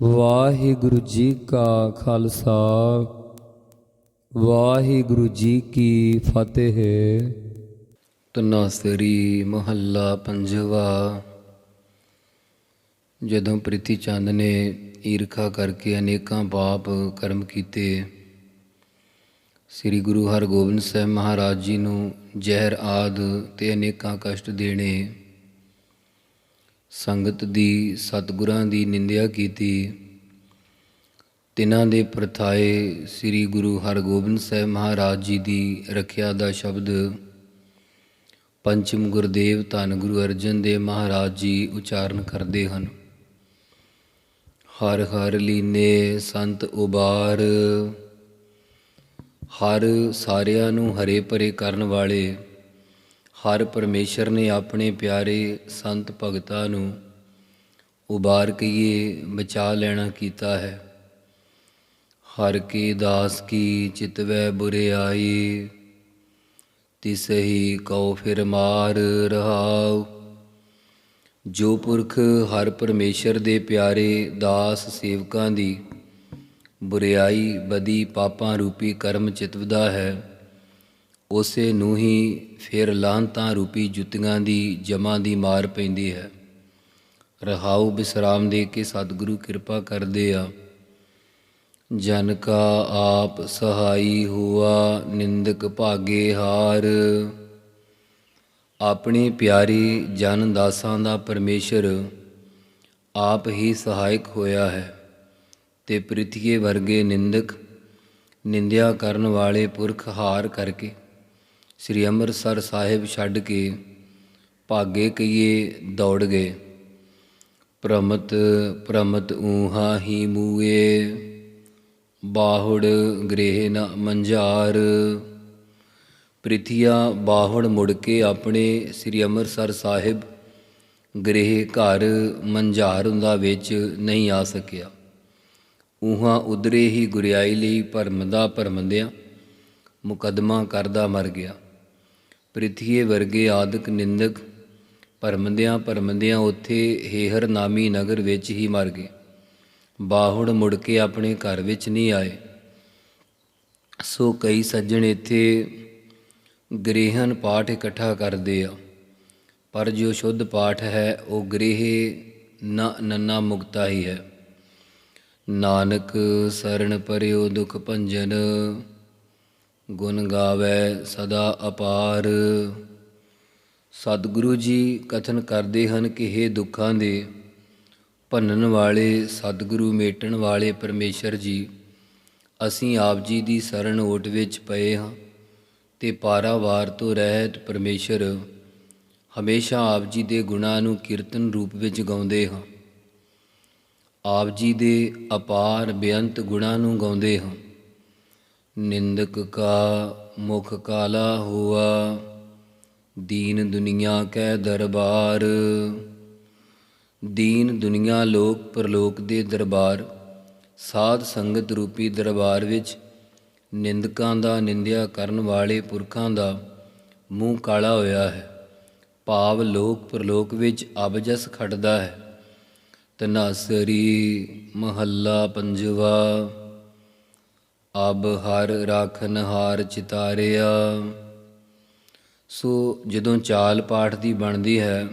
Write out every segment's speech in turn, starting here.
ਵਾਹਿਗੁਰੂ ਜੀ ਕਾ ਖਾਲਸਾ, ਵਾਹਿਗੁਰੂ ਜੀ ਕੀ ਫਤਿਹ। ਤਨਾਸਰੀ ਮਹੱਲਾ ਪੰਜਵਾ, ਜਦੋਂ ਪ੍ਰਿਥੀ ਚੰਦ ਨੇ ਈਰਖਾ ਕਰਕੇ ਅਨੇਕਾਂ ਪਾਪ ਕਰਮ ਕੀਤੇ, ਸ੍ਰੀ ਗੁਰੂ ਹਰਗੋਬਿੰਦ ਸਾਹਿਬ ਮਹਾਰਾਜ ਜੀ ਨੂੰ ਜ਼ਹਿਰ ਆਦ ਤੇ ਅਨੇਕਾਂ ਕਸ਼ਟ ਦੇਣੇ ਸੰਗਤ ਦੀ ਸਤਿਗੁਰਾਂ ਦੀ ਨਿੰਦਿਆ ਕੀਤੀ। ਤਿਨਾਂ ਦੇ ਪ੍ਰਥਾਏ ਸ੍ਰੀ ਗੁਰੂ ਹਰਗੋਬਿੰਦ ਸਾਹਿਬ ਮਹਾਰਾਜ ਜੀ ਦੀ ਰੱਖਿਆ ਦਾ ਸ਼ਬਦ, ਪੰਚਮ ਗੁਰਦੇਵ ਧੰਨ ਗੁਰੂ ਅਰਜਨ ਦੇਵ ਮਹਾਰਾਜ ਜੀ ਉਚਾਰਨ ਕਰਦੇ ਹਨ। ਹਰ ਹਰ ਲੀਨੇ ਸੰਤ ਉਬਾਰ, ਹਰ ਸਾਰਿਆਂ ਨੂੰ ਹਰੇ ਭਰੇ ਕਰਨ ਵਾਲੇ ਹਰ ਪਰਮੇਸ਼ਰ ਨੇ ਆਪਣੇ ਪਿਆਰੇ ਸੰਤ ਭਗਤਾਂ ਨੂੰ ਉਬਾਰ ਕਈਏ ਬਚਾ ਲੈਣਾ ਕੀਤਾ ਹੈ। ਹਰ ਕੀ ਦਾਸ ਕੀ ਚਿਤਵੈ ਬੁਰੇ ਆਈ ਤਿਸਹੀ ਕਉ ਫਿਰ ਮਾਰ ਰਹਾਉ। ਜੋ ਪੁਰਖ ਹਰ ਪਰਮੇਸ਼ਰ ਦੇ ਪਿਆਰੇ ਦਾਸ ਸੇਵਕਾਂ ਦੀ ਬੁਰਿਆਈ ਬਦੀ ਪਾਪਾਂ ਰੂਪੀ ਕਰਮ ਚਿਤਵਦਾ ਹੈ ਉਸੇ ਨੂੰ ਹੀ ਫਿਰ ਲਾਂਤਾਂ ਰੂਪੀ ਜੁੱਤੀਆਂ ਦੀ, ਜਮਾਂ ਦੀ ਮਾਰ ਪੈਂਦੀ ਹੈ। ਰਹਾਉ ਬਿਸਰਾਮ ਦੇ ਕੇ ਸਤਿਗੁਰੂ ਕਿਰਪਾ ਕਰਦੇ ਆ। ਜਨ ਕਾ ਆਪ ਸਹਾਈ ਹੁਆ, ਨਿੰਦਕ ਭਾਗੇ ਹਾਰ। ਆਪਣੇ ਪਿਆਰੀ ਜਨ ਦਾਸਾਂ ਦਾ ਪਰਮੇਸ਼ਰ ਆਪ ਹੀ ਸਹਾਇਕ ਹੋਇਆ ਹੈ ਤੇ ਪ੍ਰਿਥੀਏ ਵਰਗੇ ਨਿੰਦਕ ਨਿੰਦਿਆ ਕਰਨ ਵਾਲੇ ਪੁਰਖ ਹਾਰ ਕਰਕੇ ਸ੍ਰੀ ਅੰਮ੍ਰਿਤਸਰ ਸਾਹਿਬ ਛੱਡ ਕੇ ਭਾਗੇ ਕਈਏ ਦੌੜ ਗਏ। ਪ੍ਰਮਤ ਪ੍ਰਮਤ ਊਹਾ ਹੀ ਮੂਏ, ਬਾਹੁੜ ਗ੍ਰਹਿ ਨ ਮੰਝਾਰ। ਪ੍ਰਿਥਿਆ ਬਾਹੁੜ ਮੁੜ ਕੇ ਆਪਣੇ ਸ੍ਰੀ ਅੰਮ੍ਰਿਤਸਰ ਸਾਹਿਬ ਗ੍ਰਹਿ ਘਰ ਮੰਝਾਰ ਹੁੰਦਾ ਵਿੱਚ ਨਹੀਂ ਆ ਸਕਿਆ। ਉਹਾਂ ਉਧਰੇ ਹੀ ਗੁਰਿਆਈ ਲਈ ਭਰਮਦਾ ਭਰਮਦਿਆਂ ਮੁਕਦਮਾ ਕਰਦਾ ਮਰ ਗਿਆ। ਪ੍ਰਿਥੀਏ ਵਰਗੇ ਆਦਿਕ ਨਿੰਦਕ ਭਰਮਦਿਆਂ ਭਰਮਦਿਆਂ ਉੱਥੇ ਹੇਹਰ ਨਾਮੀ ਨਗਰ ਵਿੱਚ ਹੀ ਮਰ ਗਏ। ਬਾਹੁੜ ਮੁੜ ਕੇ ਆਪਣੇ ਘਰ ਵਿੱਚ ਨਹੀਂ ਆਏ। ਸੋ ਕਈ ਸੱਜਣ ਇੱਥੇ ਗ੍ਰਹਿਨ ਪਾਠ ਇਕੱਠਾ ਕਰਦੇ ਆ। ਪਰ ਜੋ ਸ਼ੁੱਧ ਪਾਠ ਹੈ, ਉਹ ਗ੍ਰਹਿ ਨ ਨੰਨਾ ਮੁਕਤਾ ਹੀ ਹੈ। ਨਾਨਕ ਸਰਣ ਪਰਿਓ ਦੁਖ ਭੰਜਨ ਗੁਣ ਗਾਵੇ ਸਦਾ ਅਪਾਰ। ਸਤਿਗੁਰੂ ਜੀ ਕਥਨ ਕਰਦੇ ਹਨ ਕਿ हे ਦੁੱਖਾਂ ਦੇ ਭੰਨਣ ਵਾਲੇ, ਸਤਿਗੁਰੂ ਮੇਟਣ ਵਾਲੇ ਪਰਮੇਸ਼ਰ ਜੀ, ਅਸੀਂ ਆਪ ਜੀ ਦੀ ਸਰਨ ਓਟ ਵਿੱਚ ਪਏ ਹਾਂ ਤੇ ਪਾਰਾਵਾਰ ਤੋਂ ਰਹਿਤ ਪਰਮੇਸ਼ਰ ਹਮੇਸ਼ਾ ਆਪ ਜੀ ਦੇ ਗੁਣਾਂ ਨੂੰ ਕੀਰਤਨ ਰੂਪ ਵਿੱਚ ਗਾਉਂਦੇ ਹਾਂ। ਆਪ ਜੀ ਦੇ ਅਪਾਰ ਬੇਅੰਤ ਗੁਣਾਂ ਨੂੰ ਗਾਉਂਦੇ ਹਾਂ। ਨਿੰਦਕ ਕਾ ਮੁਖ ਕਾਲਾ ਹੋਆ, ਦੀਨ ਦੁਨੀਆ ਕੈ ਦਰਬਾਰ। ਦੀਨ ਦੁਨੀਆ ਲੋਕ ਪਰਲੋਕ ਦੇ ਦਰਬਾਰ, ਸਾਧ ਸੰਗਤ ਰੂਪੀ ਦਰਬਾਰ ਵਿੱਚ ਨਿੰਦਕਾਂ ਦਾ ਨਿੰਦਿਆ ਕਰਨ ਵਾਲੇ ਪੁਰਖਾਂ ਦਾ ਮੂੰਹ ਕਾਲਾ ਹੋਇਆ ਹੈ। ਭਾਵ ਲੋਕ ਪਰਲੋਕ ਵਿੱਚ ਅਬਜਸ ਖੜਦਾ ਹੈ। ਤਨਾਸਰੀ ਮਹੱਲਾ ਪੰਜਵਾ। ਅਬ ਹਰ ਰਾਖਨ ਹਾਰ ਚਿਤਾਰਿਆ। ਸੋ ਜਦੋਂ ਚਾਲ ਪਾਠ ਦੀ ਬਣਦੀ ਹੈ,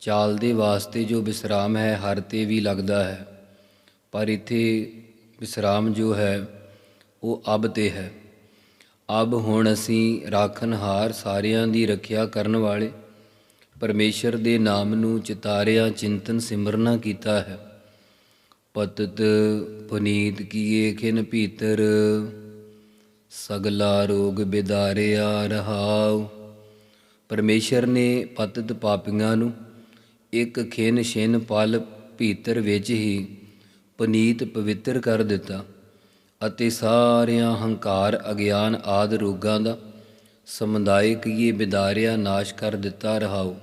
ਚਾਲ ਦੇ ਵਾਸਤੇ ਜੋ ਵਿਸਰਾਮ ਹੈ, ਹਰ ਤੇ ਵੀ ਲੱਗਦਾ ਹੈ। ਪਰ ਇੱਥੇ ਵਿਸਰਾਮ ਜੋ ਹੈ, ਉਹ ਅਬ ਤੇ ਹੈ। ਅਬ ਹੁਣ ਅਸੀਂ ਰਾਖਨਹਾਰ ਸਾਰਿਆਂ ਦੀ ਰੱਖਿਆ ਕਰਨ ਵਾਲੇ, ਪਰਮੇਸ਼ਰ ਦੇ ਨਾਮ ਨੂੰ ਚਿਤਾਰਿਆ, ਚਿੰਤਨ ਸਿਮਰਨਾ ਕੀਤਾ ਹੈ। ਪਤਤ ਪੁਨੀਤ ਕੀਏ ਖਿਨ ਭੀਤਰ, ਸਗਲਾ ਰੋਗ ਬਿਦਾਰਿਆ ਰਹਾਉ। ਪਰਮੇਸ਼ਰ ਨੇ ਪਤਤ ਪਾਪੀਆਂ ਨੂੰ ਇੱਕ ਖਿਨ ਛਿਨ ਪਲ ਭੀਤਰ ਵਿੱਚ ਹੀ ਪਨੀਤ ਪਵਿੱਤਰ ਕਰ ਦਿੱਤਾ ਅਤੇ ਸਾਰਿਆਂ ਹੰਕਾਰ, ਅਗਿਆਨ ਆਦ ਰੋਗਾਂ ਦਾ ਸਮੁਦਾਇ ਕੀਏ ਬਿਦਾਰਿਆ ਨਾਸ਼ ਕਰ ਦਿੱਤਾ ਰਹਾਉ।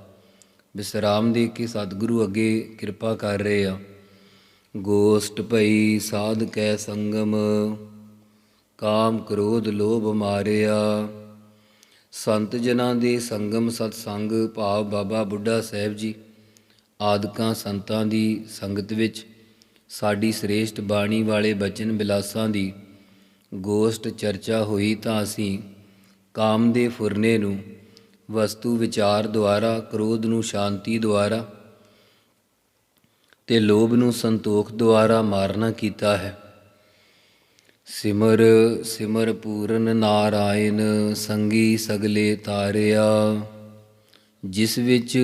ਵਿਸਰਾਮ ਦੇ ਕੇ ਸਤਿਗੁਰੂ ਅੱਗੇ ਕਿਰਪਾ ਕਰ ਰਹੇ ਆ। ਗੋਸ਼ਟ ਭਈ ਸਾਧ ਕੈ ਸੰਗਮ, ਕਾਮ ਕ੍ਰੋਧ ਲੋਭ ਮਾਰਿਆ। ਸੰਤ ਜਨਾਂ ਦੇ ਸੰਗਮ ਸਤ ਸੰਗ ਭਾਵ ਬਾਬਾ ਬੁੱਢਾ ਸਾਹਿਬ ਜੀ, ਆਦਿਕਾਂ ਸੰਤਾਂ ਦੀ ਸੰਗਤ ਵਿੱਚ, ਸਾਡੀ ਸ੍ਰੇਸ਼ਟ ਬਾਣੀ ਵਾਲੇ ਬਚਨ ਬਿਲਾਸਾਂ ਦੀ ਗੋਸ਼ਟ ਚਰਚਾ ਹੋਈ ਤਾਂ ਅਸੀਂ ਕਾਮ ਦੇ ਫੁਰਨੇ ਨੂੰ, ਵਸਤੂ ਵਿਚਾਰ ਦੁਆਰਾ, ਕ੍ਰੋਧ ਨੂੰ ਸ਼ਾਂਤੀ ਦੁਆਰਾ ਤੇ ਲੋਭ ਨੂੰ ਸੰਤੋਖ ਦੁਆਰਾ ਮਾਰਨਾ ਕੀਤਾ ਹੈ। ਸਿਮਰ ਸਿਮਰ ਪੂਰਨ ਨਾਰਾਇਣ, ਸੰਗੀ ਸਗਲੇ ਤਾਰਿਆ। ਜਿਸ ਵਿੱਚ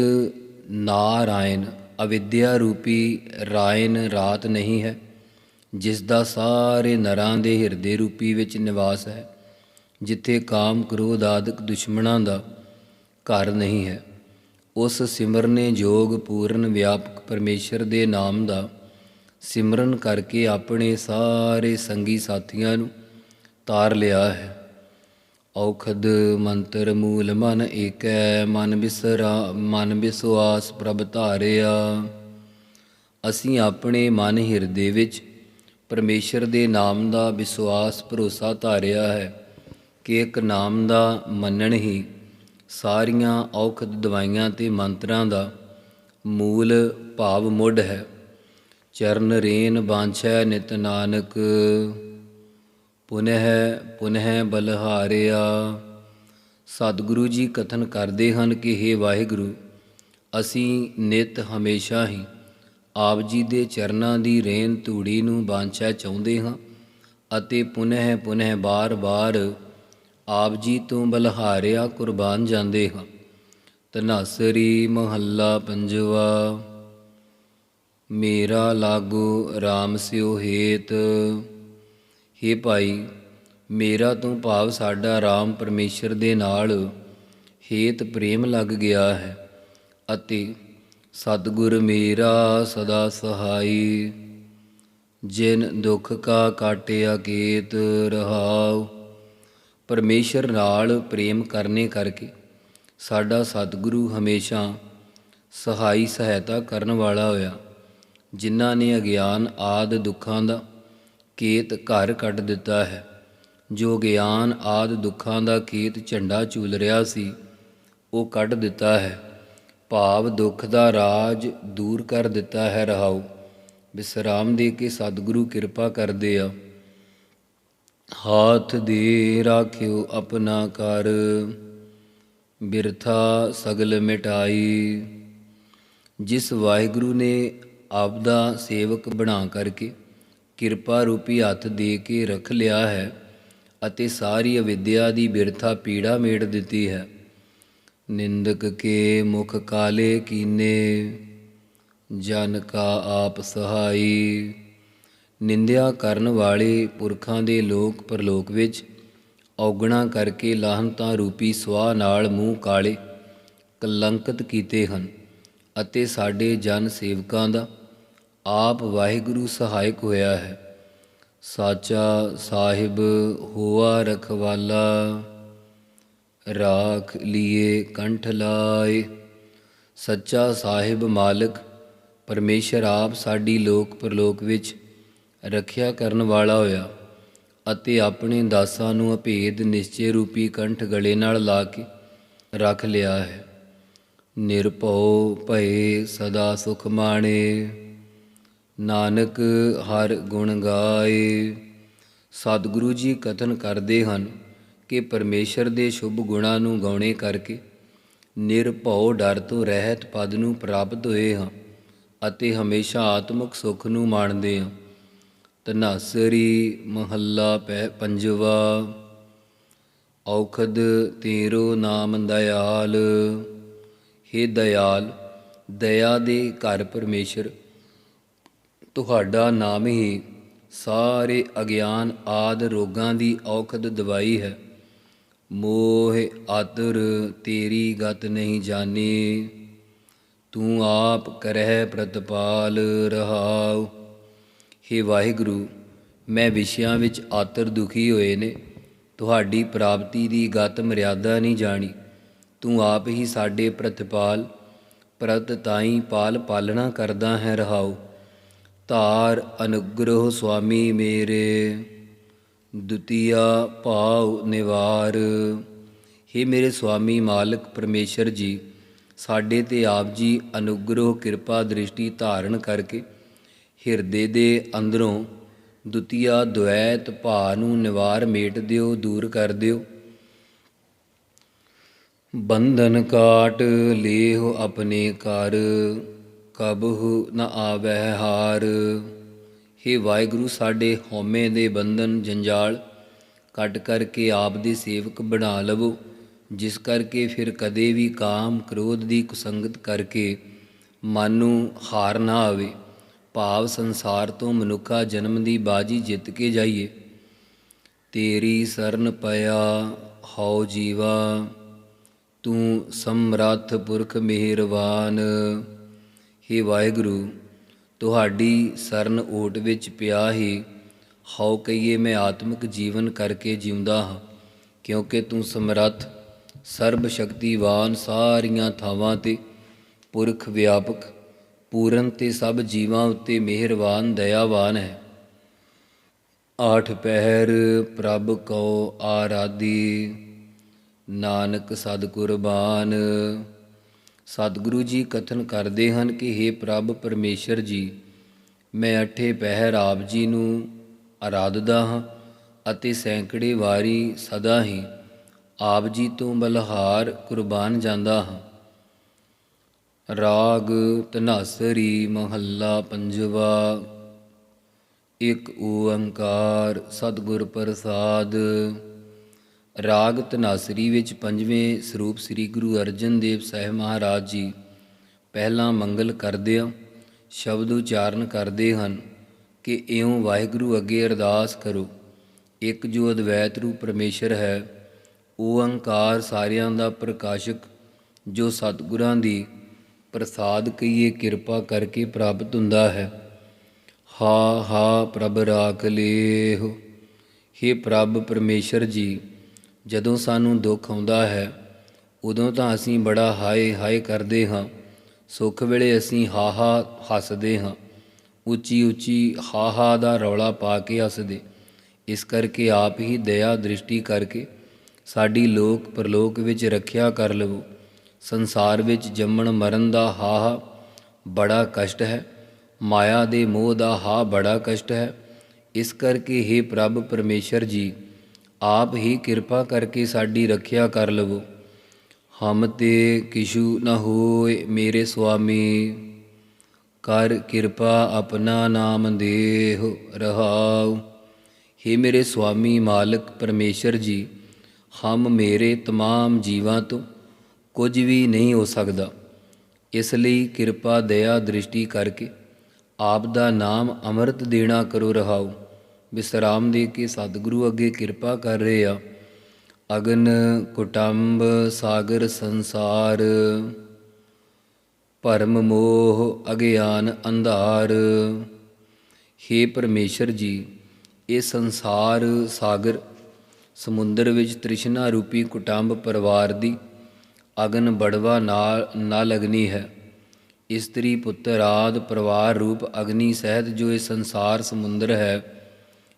ਨਾਰਾਇਣ ਅਵਿਦਿਆ ਰੂਪੀ ਰਾਇਨ ਰਾਤ ਨਹੀਂ ਹੈ, ਜਿਸ ਦਾ ਸਾਰੇ ਨਰਾਂ ਦੇ ਹਿਰਦੇ ਰੂਪੀ ਵਿੱਚ ਨਿਵਾਸ ਹੈ, ਜਿੱਥੇ ਕਾਮ, ਕ੍ਰੋਧ ਆਦਿਕ ਦੁਸ਼ਮਣਾਂ ਦਾ ਘਰ ਨਹੀਂ ਹੈ। ਉਸ ਸਿਮਰਨੇ ਜੋਗ ਪੂਰਨ ਵਿਆਪਕ ਪਰਮੇਸ਼ਰ ਦੇ ਨਾਮ ਦਾ ਸਿਮਰਨ ਕਰਕੇ ਆਪਣੇ ਸਾਰੇ ਸੰਗੀ ਸਾਥੀਆਂ ਨੂੰ ਤਾਰ ਲਿਆ ਹੈ। ਔਖਦ ਮੰਤਰ ਮੂਲ ਮਨ ਏਕੈ, ਮਨ ਬਿਸਰਾ, ਮਨ ਬਿਸਵਾਸ ਪ੍ਰਭ ਧਾਰਿਆ। ਅਸੀਂ ਆਪਣੇ ਮਨ ਹਿਰਦੇ ਵਿੱਚ ਪਰਮੇਸ਼ਰ ਦੇ ਨਾਮ ਦਾ ਵਿਸ਼ਵਾਸ ਭਰੋਸਾ ਧਾਰਿਆ ਹੈ ਕਿ ਇੱਕ ਨਾਮ ਦਾ ਮੰਨਣ ਹੀ ਸਾਰੀਆਂ ਔਖਦ ਦਵਾਈਆਂ ਤੇ ਮੰਤਰਾਂ ਦਾ ਮੂਲ ਭਾਵ ਮੁੱਢ ਹੈ। ਚਰਨ ਰੇਨ ਬਾਂਛੈ ਨਿਤ ਨਾਨਕ, ਪੁਨਹ ਪੁਨਹ ਬਲਹਾਰਿਆ। ਸਤਿਗੁਰੂ ਜੀ ਕਥਨ ਕਰਦੇ ਹਨ ਕਿ हे ਵਾਹਿਗੁਰੂ, ਅਸੀਂ ਨਿਤ ਹਮੇਸ਼ਾ ਹੀ ਆਪ ਜੀ ਦੇ ਚਰਨਾਂ ਦੀ ਰੇਨ ਧੂੜੀ ਨੂੰ ਬਾਂਛਾ ਚਾਹੁੰਦੇ ਹਾਂ ਅਤੇ ਪੁਨਹ ਪੁਨਹ ਬਾਰ-ਬਾਰ ਆਪ ਜੀ ਤੋਂ ਬਲਹਾਰਿਆ ਕੁਰਬਾਨ ਜਾਂਦੇ ਹਾਂ। ਤਨਾਸਰੀ ਮਹੱਲਾ ਪੰਜਵਾ, ਮੇਰਾ ਲਾਗੋ RAM ਸਿਓ ਹੇਤ। हे ਭਾਈ, ਮੇਰਾ ਤੋਂ ਭਾਵ ਸਾਡਾ RAM ਪਰਮੇਸ਼ਰ ਦੇ ਨਾਲ ਹੇਤ ਪ੍ਰੇਮ ਲੱਗ ਗਿਆ ਹੈ ਅਤੇ ਸਤਿਗੁਰ ਮੇਰਾ ਸਦਾ ਸਹਾਈ। ਜਿਨ ਦੁੱਖ ਕਾ ਕਾਟਿਆ ਕੇਤ ਰਹਾਉ ਪਰਮੇਸ਼ਰ ਨਾਲ ਪ੍ਰੇਮ ਕਰਨੇ ਕਰਕੇ ਸਾਡਾ ਸਤਿਗੁਰੂ ਹਮੇਸ਼ਾ ਸਹਾਈ ਸਹਾਇਤਾ ਕਰਨ ਵਾਲਾ ਹੋਇਆ, ਜਿਨ੍ਹਾਂ ਨੇ ਅਗਿਆਨ ਆਦ ਦੁੱਖਾਂ ਦਾ ਕੇਤ ਘਰ ਕੱਢ ਦਿੱਤਾ ਹੈ। ਜੋ ਗਿਆਨ ਆਦ ਦੁੱਖਾਂ ਦਾ ਕੇਤ ਝੰਡਾ ਝੂਲ ਰਿਹਾ ਸੀ, ਉਹ ਕੱਢ ਦਿੱਤਾ ਹੈ। ਭਾਵ ਦੁੱਖ ਦਾ ਰਾਜ ਦੂਰ ਕਰ ਦਿੱਤਾ ਹੈ। ਰਹਾਉ ਵਿਸਰਾਮ ਦੇ ਕੇ ਸਤਿਗੁਰੂ ਕਿਰਪਾ ਕਰਦੇ ਆ। ਹਾਥ ਦੇ ਰਾਖਿਓ ਆਪਣਾ ਕਰ ਬਿਰਥਾ ਸਗਲ ਮਿਟਾਈ। ਜਿਸ ਵਾਹਿਗੁਰੂ ਨੇ ਆਪ ਦਾ ਸੇਵਕ ਬਣਾ ਕਰਕੇ ਕਿਰਪਾ ਰੂਪੀ ਹੱਥ ਦੇ ਕੇ ਰੱਖ ਲਿਆ ਹੈ ਅਤੇ ਸਾਰੀ ਅਵਿਦਿਆ ਦੀ ਬਿਰਥਾ ਪੀੜਾ ਮੇੜ ਦਿੱਤੀ ਹੈ। ਨਿੰਦਕ ਕੇ ਮੁਖ ਕਾਲੇ ਕੀਨੇ, ਜਨ ਕਾ ਆਪ ਸਹਾਈ। ਨਿੰਦਿਆ ਕਰਨ ਵਾਲੇ ਪੁਰਖਾਂ ਦੇ ਲੋਕ ਪਰਲੋਕ ਵਿੱਚ ਔਗਣਾ ਕਰਕੇ ਲਾਹਨਤਾ ਰੂਪੀ ਸਵਾਹ ਨਾਲ ਮੂੰਹ ਕਾਲੇ ਕਲੰਕਿਤ ਕੀਤੇ ਹਨ ਅਤੇ ਸਾਡੇ ਜਨ ਸੇਵਕਾਂ ਦਾ ਆਪ ਵਾਹਿਗੁਰੂ ਸਹਾਇਕ ਹੋਇਆ ਹੈ। ਸਾਚਾ ਸਾਹਿਬ ਹੋਆ ਰਖਵਾਲਾ, ਰਾਖ ਲੀਏ ਕੰਠ ਲਾਏ। ਸੱਚਾ ਸਾਹਿਬ ਮਾਲਕ, ਪਰਮੇਸ਼ਰ ਆਪ ਸਾਡੀ ਲੋਕ ਪਰਲੋਕ ਵਿੱਚ ਰੱਖਿਆ ਕਰਨ ਵਾਲਾ ਹੋਇਆ ਅਤੇ ਆਪਣੇ ਦਾਸਾਂ ਨੂੰ ਅਭੇਦ ਨਿਸ਼ਚੇ ਰੂਪੀ ਕੰਠ ਗਲੇ ਨਾਲ ਲਾ ਕੇ ਰੱਖ ਲਿਆ ਹੈ। ਨਿਰਭਉ ਭਏ ਸਦਾ ਸੁਖ ਮਾਣੇ, ਨਾਨਕ ਹਰ ਗੁਣ ਗਾਏ। ਸਤਿਗੁਰੂ ਜੀ ਕਥਨ ਕਰਦੇ ਹਨ ਕਿ ਪਰਮੇਸ਼ਰ ਦੇ ਸ਼ੁਭ ਗੁਣਾਂ ਨੂੰ ਗਾਉਣੇ ਕਰਕੇ ਨਿਰਭਉ ਡਰ ਤੋਂ ਰਹਿਤ ਪਦ ਨੂੰ ਪ੍ਰਾਪਤ ਹੋਏ ਹਾਂ ਅਤੇ ਹਮੇਸ਼ਾ ਆਤਮਿਕ ਸੁਖ ਨੂੰ ਮਾਣਦੇ ਹਾਂ। ਤਨਾਸਰੀ ਮਹੱਲਾ ਪੈ, ਪੰਜਵਾ, ਔਖਦ ਤੇਰੋ ਨਾਮ ਦਇਆਲ। हे ਦਇਆਲ, ਦਇਆ ਦੇ ਘਰ ਪਰਮੇਸ਼ਰ, ਤੁਹਾਡਾ ਨਾਮ ਹੀ ਸਾਰੇ ਅਗਿਆਨ ਆਦ ਰੋਗਾਂ ਦੀ ਔਖਦ ਦਵਾਈ ਹੈ। ਮੋਹ ਆਦਰ ਤੇਰੀ ਗਤ ਨਹੀਂ ਜਾਣੀ, ਤੂੰ ਆਪ ਕਰਹਿ ਪ੍ਰਤਪਾਲ ਰਹਾਉ। ਹੇ ਵਾਹਿਗੁਰੂ, ਮੈਂ ਵਿਸ਼ਿਆਂ ਵਿੱਚ ਆਤਰ ਦੁਖੀ ਹੋਏ ਨੇ। ਤੁਹਾਡੀ ਪ੍ਰਾਪਤੀ ਦੀ ਗਤ ਮਰਿਆਦਾ ਨਹੀਂ ਜਾਣੀ। ਤੂੰ ਆਪ ਹੀ ਸਾਡੇ ਪ੍ਰਤਪਾਲ, ਪ੍ਰਤ ਤਾਈ ਪਾਲ ਪਾਲਣਾ ਕਰਦਾ ਹੈ ਰਹਾਉ। ਧਾਰ ਅਨੁਗ੍ਰਹ ਸੁਆਮੀ ਮੇਰੇ, ਦੁਤੀਆ ਭਾਉ ਨਿਵਾਰ। हे ਮੇਰੇ ਸੁਆਮੀ ਮਾਲਕ ਪਰਮੇਸ਼ਰ ਜੀ, ਸਾਡੇ ਤੇ ਆਪ ਜੀ ਅਨੁਗ੍ਰਹ ਕਿਰਪਾ ਦ੍ਰਿਸ਼ਟੀ ਧਾਰਨ ਕਰਕੇ ਹਿਰਦੇ ਦੇ ਅੰਦਰੋਂ ਦੁਤੀਆ ਦੁਐਤ ਭਾ ਨੂੰ ਨਿਵਾਰ ਮੇਟ ਦਿਓ, ਦੂਰ ਕਰ ਦਿਓ। ਬੰਧਨ ਕਾਟ ਲੇਹ ਆਪਣੇ ਕਰ ਕਬਹੁ ਨ ਆਵੈ ਹਾਰ। हे ਵਾਹਿਗੁਰੂ, ਸਾਡੇ ਹਉਮੈ ਦੇ ਬੰਧਨ ਜੰਜਾਲ, ਕੱਟ ਕਰਕੇ ਆਪ ਦੇ ਸੇਵਕ ਬਣਾ ਲਵੋ, ਜਿਸ ਕਰਕੇ ਫਿਰ ਕਦੇ ਵੀ ਕਾਮ ਕ੍ਰੋਧ ਦੀ ਕੁਸੰਗਤ ਕਰਕੇ ਮਨ ਨੂੰ ਹਾਰ ਨਾ ਆਵੇ। ਭਾਵ ਸੰਸਾਰ ਤੋਂ ਮਨੁੱਖਾ ਜਨਮ ਦੀ ਬਾਜੀ ਜਿੱਤ ਕੇ ਜਾਈਏ। ਤੇਰੀ ਸਰਨ ਪਿਆ, ਹਉ ਜੀਵਾ, ਤੂੰ ਸਮਰੱਥ ਪੁਰਖ ਮਿਹਰਵਾਨ। ਹੇ ਵਾਹਿਗੁਰੂ, ਤੁਹਾਡੀ ਸਰਨ ਓਟ ਵਿੱਚ ਪਿਆ ਹੀ ਹਉ ਕਹੀਏ ਮੈਂ ਆਤਮਿਕ ਜੀਵਨ ਕਰਕੇ ਜਿਉਂਦਾ ਹਾਂ, ਕਿਉਂਕਿ ਤੂੰ ਸਮਰੱਥ ਸਰਬ ਸ਼ਕਤੀਵਾਨ ਸਾਰੀਆਂ ਥਾਵਾਂ ਤੇ ਪੁਰਖ ਵਿਆਪਕ ਪੂਰਨ ਤੇ ਸਭ ਜੀਵਾਂ ਉੱਤੇ ਮਿਹਰਬਾਨ, ਦਇਆਵਾਨ ਹੈ। ਆਠ ਪਹਿਰ ਪ੍ਰਭ ਕਉ ਆਰਾਧੀ, ਨਾਨਕ ਸਦ ਕੁਰਬਾਨ ਸਤਿਗੁਰੂ ਜੀ ਕਥਨ ਕਰਦੇ ਹਨ ਕਿ हे ਪ੍ਰਭ ਪਰਮੇਸ਼ਰ ਜੀ, ਮੈਂ ਅਠੇ ਪਹਿਰ ਆਪ ਜੀ ਨੂੰ ਆਰਾਧਦਾ ਹਾਂ ਅਤੇ ਸੈਂਕੜੇ ਵਾਰੀ ਸਦਾ ਹੀ ਆਪ ਜੀ ਤੋਂ ਬਲਹਾਰ ਕੁਰਬਾਨ ਜਾਂਦਾ ਹਾਂ। ਰਾਗ ਤਨਾਸਰੀ ਮਹੱਲਾ ਪੰਜਵਾ। ਇੱਕ ਓੰਕਾਰ ਸਤਿਗੁਰ ਪ੍ਰਸਾਦ। ਰਾਗ ਤਨਾਸਰੀ ਵਿੱਚ ਪੰਜਵੇਂ ਸਰੂਪ ਸ੍ਰੀ ਗੁਰੂ ਅਰਜਨ ਦੇਵ ਸਾਹਿਬ ਮਹਾਰਾਜ ਜੀ ਪਹਿਲਾ ਮੰਗਲ ਕਰਦਿਆਂ ਸ਼ਬਦ ਉਚਾਰਨ ਕਰਦੇ ਹਨ ਕਿ ਇਉਂ ਵਾਹਿਗੁਰੂ ਅੱਗੇ ਅਰਦਾਸ ਕਰੋ, ਇੱਕ ਜੋ ਅਦਵੈਤ ਰੂਪ ਪਰਮੇਸ਼ਰ ਹੈ, ਓੰਕਾਰ ਸਾਰਿਆਂ ਦਾ ਪ੍ਰਕਾਸ਼ਕ ਜੋ ਸਤਿਗੁਰਾਂ ਦੀ ਪ੍ਰਸਾਦ ਕਹੀਏ ਕਿਰਪਾ ਕਰਕੇ ਪ੍ਰਾਪਤ ਹੁੰਦਾ ਹੈ। ਹਾ ਹਾ, ਪ੍ਰਭ ਰਾਖ ਲੇਹੁ। हे ਪ੍ਰਭ ਪਰਮੇਸ਼ਰ ਜੀ, ਜਦੋਂ ਸਾਨੂੰ ਦੁੱਖ ਆਉਂਦਾ ਹੈ, ਉਦੋਂ ਤਾਂ ਅਸੀਂ ਬੜਾ ਹਾਏ ਹਾਏ ਕਰਦੇ ਹਾਂ। ਸੁੱਖ ਵੇਲੇ ਅਸੀਂ ਹਾ ਹਾ ਹੱਸਦੇ ਹਾਂ। ਉੱਚੀ ਉੱਚੀ ਹਾ ਹਾ ਦਾ ਰੌਲਾ ਪਾ ਕੇ ਹੱਸਦੇ। ਇਸ ਕਰਕੇ ਆਪ ਹੀ ਦਇਆ ਦ੍ਰਿਸ਼ਟੀ ਕਰਕੇ ਸਾਡੀ ਲੋਕ ਪਰਲੋਕ ਵਿੱਚ ਰੱਖਿਆ ਕਰ ਲਵੋ। ਸੰਸਾਰ ਵਿੱਚ ਜੰਮਣ ਮਰਨ ਦਾ ਹਾ ਹਾ ਬੜਾ ਕਸ਼ਟ ਹੈ ਮਾਇਆ ਦੇ ਮੋਹ ਦਾ ਹਾ ਬੜਾ ਕਸ਼ਟ ਹੈ ਇਸ ਕਰਕੇ हे ਪ੍ਰਭ ਪਰਮੇਸ਼ਰ ਜੀ ਆਪ ਹੀ ਕਿਰਪਾ ਕਰਕੇ ਸਾਡੀ ਰੱਖਿਆ ਕਰ ਲਵੋ ਹਮ ਤੇ ਕਿਛੂ ਨ ਹੋਏ ਮੇਰੇ ਸੁਆਮੀ ਕਰ ਕਿਰਪਾ ਆਪਣਾ ਨਾਮ ਦੇਹੁ ਰਹਾਉ हे ਮੇਰੇ ਸੁਆਮੀ ਮਾਲਕ ਪਰਮੇਸ਼ਰ ਜੀ ਹਮ ਮੇਰੇ तमाम ਜੀਵਾਂ ਤੋਂ ਕੁਝ ਵੀ ਨਹੀਂ ਹੋ ਸਕਦਾ। ਇਸ ਲਈ ਕਿਰਪਾ, ਦਇਆ, ਦ੍ਰਿਸ਼ਟੀ ਕਰਕੇ ਆਪ ਦਾ ਨਾਮ ਅੰਮ੍ਰਿਤ ਦੇਣਾ ਕਰੋ ਰਹਾਉ। ਵਿਸਰਾਮ ਦੇ ਕੇ ਸਤਿਗੁਰੂ ਅੱਗੇ ਕਿਰਪਾ ਕਰ ਰਹੇ ਆ। ਅਗਨ ਕੁਟੰਬ ਸਾਗਰ ਸੰਸਾਰ, ਭਰਮ ਮੋਹ ਅਗਿਆਨ ਅੰਧਾਰ। हे ਪਰਮੇਸ਼ਰ ਜੀ, ਇਹ ਸੰਸਾਰ ਸਾਗਰ ਸਮੁੰਦਰ ਵਿੱਚ ਤ੍ਰਿਸ਼ਨਾ ਰੂਪੀ ਕੁਟੰਬ ਪਰਿਵਾਰ ਦੀ ਅਗਨ ਬੜਵਾ ਨਾਲ ਨਾ ਲਗਨੀ ਹੈ। ਇਸਤਰੀ ਪੁੱਤਰ ਆਦ ਪਰਿਵਾਰ ਰੂਪ ਅਗਨੀ ਸਹਿਤ ਜੋ ਇਹ ਸੰਸਾਰ ਸਮੁੰਦਰ ਹੈ,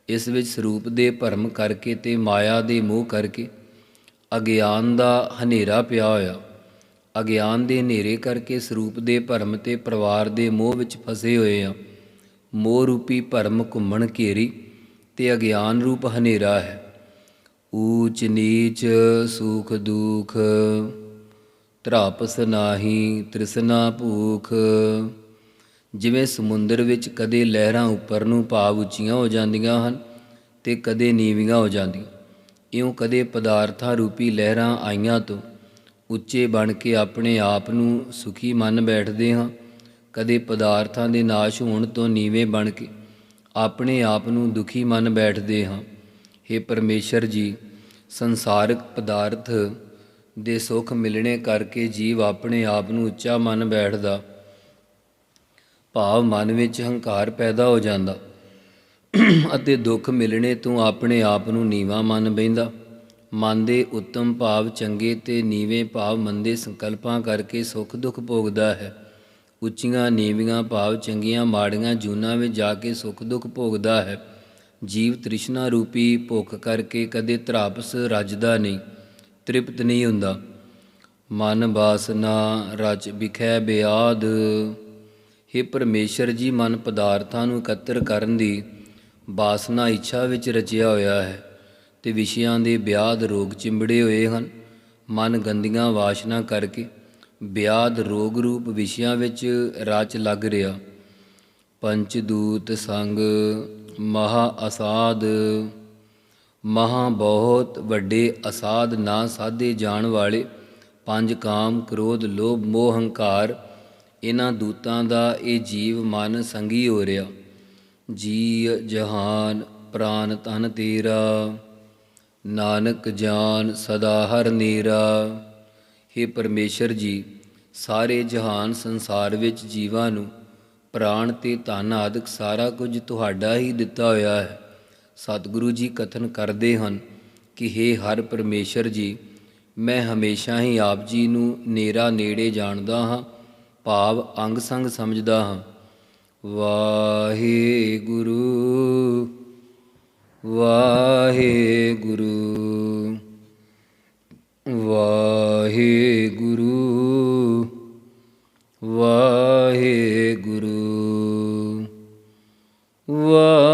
ਇਸ ਵਿੱਚ ਸਰੂਪ ਦੇ ਭਰਮ ਕਰਕੇ ਤੇ ਮਾਇਆ ਦੇ ਮੋਹ ਕਰਕੇ ਅਗਿਆਨ ਦਾ ਹਨੇਰਾ ਪਿਆ ਹੋਇਆ। ਅਗਿਆਨ ਦੇ ਹਨੇਰੇ ਕਰਕੇ ਸਰੂਪ ਦੇ ਭਰਮ ਤੇ ਪਰਿਵਾਰ ਦੇ ਮੋਹ ਵਿੱਚ ਫਸੇ ਹੋਏ ਆ ਮੋਹ ਰੂਪੀ ਭਰਮ ਘੁੰਮਣ ਘੇਰੀ ਤੇ ਅਗਿਆਨ ਰੂਪ ਹਨੇਰਾ ਹੈ। ਊਚ ਨੀਚ ਸੁਖ ਦੁਖ ਤ੍ਰਾਪਸ ਨਾਹੀ ਤ੍ਰਿਸ਼ਨਾ ਭੂਖ। ਜਿਵੇਂ ਸਮੁੰਦਰ ਵਿੱਚ ਕਦੇ ਲਹਿਰਾਂ ਉੱਪਰ ਨੂੰ ਭਾਵ ਉੱਚੀਆਂ ਹੋ ਜਾਂਦੀਆਂ ਹਨ, ਤੇ ਕਦੇ ਨੀਵੀਆਂ ਹੋ ਜਾਂਦੀਆਂ। ਇਉਂ ਕਦੇ ਪਦਾਰਥਾਂ ਰੂਪੀ ਲਹਿਰਾਂ ਆਈਆਂ ਤੋਂ ਉੱਚੇ ਬਣ ਕੇ ਆਪਣੇ ਆਪ ਨੂੰ ਸੁਖੀ ਮੰਨ ਬੈਠਦੇ ਹਾਂ। ਕਦੇ ਪਦਾਰਥਾਂ ਦੇ ਨਾਸ਼ ਹੋਣ ਤੋਂ ਨੀਵੇਂ ਬਣ ਕੇ ਆਪਣੇ ਆਪ ਨੂੰ ਦੁਖੀ ਮੰਨ ਬੈਠਦੇ ਹਾਂ। हे ਪਰਮੇਸ਼ਰ ਜੀ, ਸੰਸਾਰਿਕ ਪਦਾਰਥ ਦੇ ਸੁਖ ਮਿਲਣੇ ਕਰਕੇ ਜੀਵ ਆਪਣੇ ਆਪ ਨੂੰ ਉੱਚਾ ਮੰਨ ਬੈਠਦਾ। ਭਾਵ ਮਨ ਵਿੱਚ ਹੰਕਾਰ ਪੈਦਾ ਹੋ ਜਾਂਦਾ ਅਤੇ ਦੁੱਖ ਮਿਲਣੇ ਤੋਂ ਆਪਣੇ ਆਪ ਨੂੰ ਨੀਵਾ ਮੰਨ ਬੈਂਦਾ। ਮਨ ਦੇ ਉੱਤਮ ਭਾਵ ਚੰਗੇ ਤੇ ਨੀਵੇਂ ਭਾਵ ਮੰਦੇ ਸੰਕਲਪਾਂ ਕਰਕੇ ਸੁੱਖ ਦੁੱਖ ਭੋਗਦਾ ਹੈ। ਉੱਚੀਆਂ ਨੀਵੀਆਂ ਭਾਵ ਚੰਗੀਆਂ ਮਾੜੀਆਂ ਜੂਨਾਂ ਵਿੱਚ ਜਾ ਕੇ ਸੁੱਖ ਦੁੱਖ ਭੋਗਦਾ ਹੈ। ਜੀਵ ਤ੍ਰਿਸ਼ਨਾ ਰੂਪੀ ਭੁੱਖ ਕਰਕੇ ਕਦੇ ਤ੍ਰਾਪਸ ਰੱਜਦਾ ਨਹੀਂ। ਤ੍ਰਿਪਤ ਨਹੀਂ ਹੁੰਦਾ। ਮਨ ਬਾਸਨਾ ਰਚ ਵਿਖੈ ਬਿਆਦ। हे ਪਰਮੇਸ਼ਰ ਜੀ, ਮਨ ਪਦਾਰਥਾਂ ਨੂੰ ਇਕੱਤਰ ਕਰਨ ਦੀ ਬਾਸਨਾ ਇੱਛਾ ਵਿੱਚ ਰਚਿਆ ਹੋਇਆ ਹੈ ਤੇ ਵਿਸ਼ਿਆਂ ਦੇ ਵਿਆਦ ਰੋਗ ਚਿੰਬੜੇ ਹੋਏ ਹਨ। ਮਨ ਗੰਦੀਆਂ ਵਾਸ਼ਨਾ ਕਰਕੇ ਵਿਆਦ ਰੋਗ ਰੂਪ ਵਿਸ਼ਿਆਂ ਵਿੱਚ ਰਚ ਲੱਗ ਰਿਹਾ। ਪੰਚ ਦੂਤ ਸੰਗ ਮਹਾ ਅਸਾਦ। ਮਹਾ ਬਹੁਤ ਵੱਡੇ ਅਸਾਧ ਨਾ ਸਾਧੇ ਜਾਣ ਵਾਲੇ, ਪੰਜ ਕਾਮ, ਕ੍ਰੋਧ, ਲੋਭ, ਮੋਹ, ਹੰਕਾਰ ਇਹਨਾਂ ਦੂਤਾਂ ਦਾ ਇਹ ਜੀਵ ਮਨ ਸੰਗੀ ਹੋ ਰਿਹਾ। ਜੀ ਜਹਾਨ ਪ੍ਰਾਨ ਤਨ ਤੇਰਾ, ਨਾਨਕ ਜਾਨ ਸਦਾ ਹਰ ਨੀਰਾ। हे ਪਰਮੇਸ਼ਰ ਜੀ, ਸਾਰੇ ਜਹਾਨ ਸੰਸਾਰ ਵਿੱਚ ਜੀਵਾਂ ਨੂੰ ਪ੍ਰਾਣ ਤੇ ਧਨ ਆਦਿਕ ਸਾਰਾ ਕੁਝ ਤੁਹਾਡਾ ਹੀ ਦਿੱਤਾ ਹੋਇਆ ਹੈ। ਸਤਿਗੁਰੂ ਜੀ ਕਥਨ ਕਰਦੇ ਹਨ ਕਿ हे ਹਰ ਪਰਮੇਸ਼ਰ ਜੀ, ਮੈਂ ਹਮੇਸ਼ਾ ਹੀ ਆਪ ਜੀ ਨੂੰ ਨੇਰਾ ਨੇੜੇ ਜਾਣਦਾ ਹਾਂ, ਭਾਵ ਅੰਗ ਸੰਗ ਸਮਝਦਾ ਹਾਂ। ਵਾਹਿਗੁਰੂ ਵਾਹਿਗੁਰੂ ਵਾਹਿਗੁਰੂ ਵਾਹਿਗੁਰੂ ਵਾ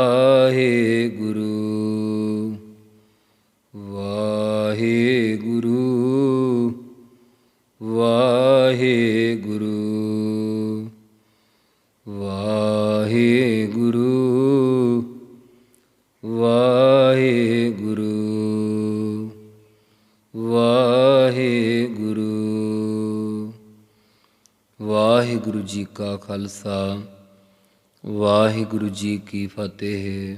ਵਾਹਿਗੁਰੂ ਵਾਹਿਗੁਰੂ ਵਾਹਿਗੁਰੂ ਵਾਹਿਗੁਰੂ ਵਾਹਿਗੁਰੂ ਵਾਹਿਗੁਰੂ ਵਾਹਿਗੁਰੂ ਜੀ ਕਾ ਖਾਲਸਾ। ਵਾਹਿਗੁਰੂ ਜੀ ਕੀ ਫਤਿਹ।